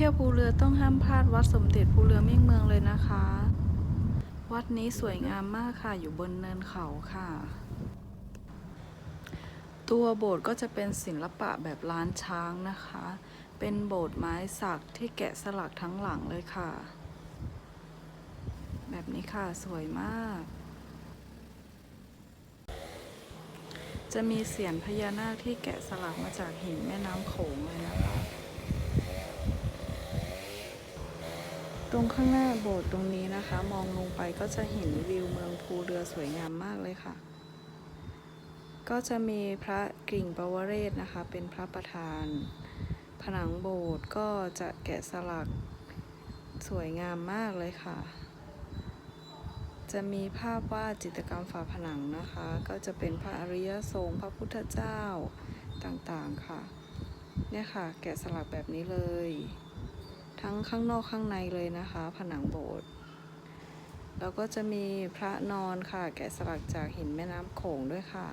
เที่ยวภูเรือต้องห้ามพลาดวัดสมเด็จภูเรือเมี่ยงเมืองเลยนะคะ วัดนี้สวยงามมากค่ะอยู่บนเนินเขาค่ะ ตัวโบสถ์ก็จะเป็นศิลปะแบบล้านช้างนะคะ เป็นโบสถ์ไม้สักที่แกะสลักทั้งหลังเลยค่ะ แบบนี้ค่ะสวยมาก จะมีเสียนพญานาคที่แกะสลักมาจากหินแม่น้ำโขงเลยนะคะ ตรงข้างหน้าโบสถ์ตรงนี้นะคะ มองลงไปก็จะเห็นวิวเมืองภูเรือสวยงามมากเลยค่ะ ก็จะมีพระกริ่งปวเรศนะคะ เป็นพระประธาน ผนังโบสถ์ก็จะแกะสลักสวยงามมากเลยค่ะ จะมีภาพวาดจิตรกรรมฝาผนังนะคะ ก็จะเป็นพระอริยสงฆ์พระพุทธเจ้าต่างๆค่ะ เนี่ยค่ะ แกะสลักแบบนี้เลย ทั้งข้างนอกข้างในเลยนะคะ ผนังโบสถ์แล้วก็จะมีพระนอนค่ะ แกะสลักจากหินแม่น้ำโขงด้วยค่ะ